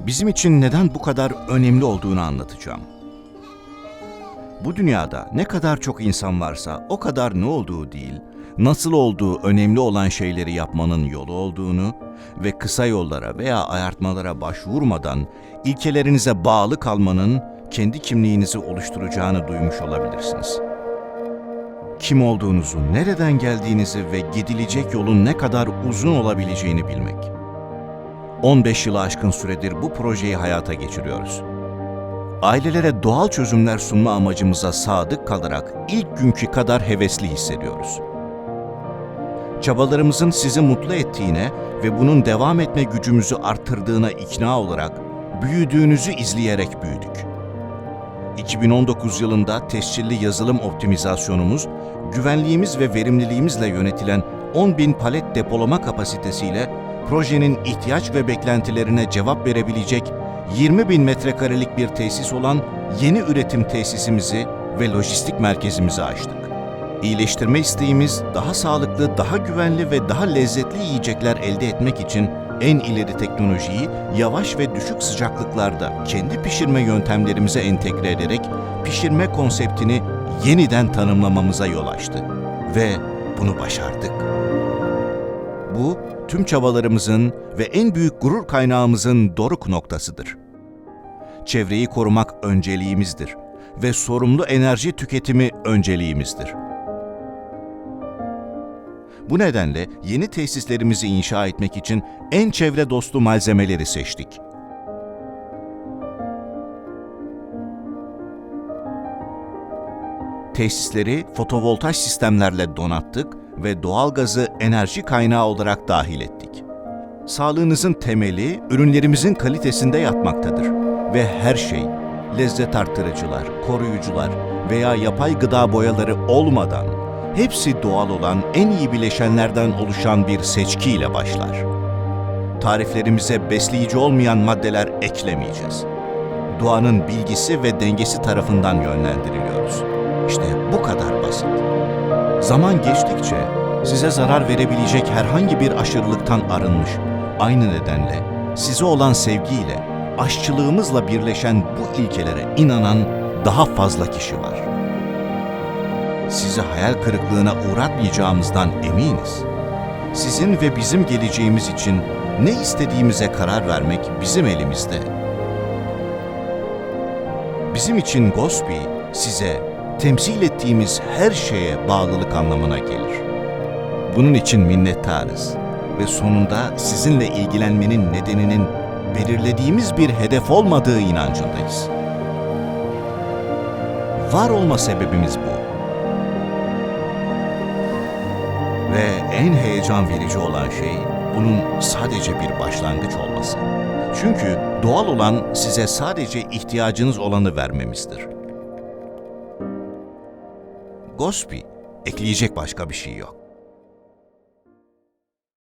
bizim için neden bu kadar önemli olduğunu anlatacağım. Bu dünyada ne kadar çok insan varsa o kadar ne olduğu değil, nasıl olduğu önemli olan şeyleri yapmanın yolu olduğunu ve kısa yollara veya ayartmalara başvurmadan ilkelerinize bağlı kalmanın kendi kimliğinizi oluşturacağını duymuş olabilirsiniz. Kim olduğunuzu, nereden geldiğinizi ve gidilecek yolun ne kadar uzun olabileceğini bilmek. 15 yılı aşkın süredir bu projeyi hayata geçiriyoruz. Ailelere doğal çözümler sunma amacımıza sadık kalarak ilk günkü kadar hevesli hissediyoruz. Çabalarımızın sizi mutlu ettiğine ve bunun devam etme gücümüzü arttırdığına ikna olarak büyüdüğünüzü izleyerek büyüdük. 2019 yılında tescilli yazılım optimizasyonumuz, güvenliğimiz ve verimliliğimizle yönetilen 10.000 palet depolama kapasitesiyle projenin ihtiyaç ve beklentilerine cevap verebilecek 20 bin metrekarelik bir tesis olan yeni üretim tesisimizi ve lojistik merkezimizi açtık. İyileştirme isteğimiz daha sağlıklı, daha güvenli ve daha lezzetli yiyecekler elde etmek için en ileri teknolojiyi yavaş ve düşük sıcaklıklarda kendi pişirme yöntemlerimize entegre ederek pişirme konseptini yeniden tanımlamamıza yol açtı. Ve bunu başardık. Bu, tüm çabalarımızın ve en büyük gurur kaynağımızın doruk noktasıdır. Çevreyi korumak önceliğimizdir ve sorumlu enerji tüketimi önceliğimizdir. Bu nedenle yeni tesislerimizi inşa etmek için en çevre dostu malzemeleri seçtik. Tesisleri fotovoltaj sistemlerle donattık ve doğalgazı enerji kaynağı olarak dahil ettik. Sağlığınızın temeli ürünlerimizin kalitesinde yatmaktadır ve her şey lezzet arttırıcılar, koruyucular veya yapay gıda boyaları olmadan hepsi doğal olan en iyi bileşenlerden oluşan bir seçkiyle başlar. Tariflerimize besleyici olmayan maddeler eklemeyeceğiz. Doğanın bilgisi ve dengesi tarafından yönlendiriliyoruz. İşte bu kadar basit. Zaman geçtikçe size zarar verebilecek herhangi bir aşırılıktan arınmış, aynı nedenle size olan sevgiyle, aşçılığımızla birleşen bu ilkelere inanan daha fazla kişi var. Sizi hayal kırıklığına uğratmayacağımızdan eminiz. Sizin ve bizim geleceğimiz için ne istediğimize karar vermek bizim elimizde. Bizim için Gospi size temsil ettiğimiz her şeye bağlılık anlamına gelir. Bunun için minnettarız ve sonunda sizinle ilgilenmenin nedeninin belirlediğimiz bir hedef olmadığı inancındayız. Var olma sebebimiz bu. Ve en heyecan verici olan şey bunun sadece bir başlangıç olması. Çünkü doğal olan size sadece ihtiyacınız olanı vermemizdir. Gospi, ekleyecek başka bir şey yok.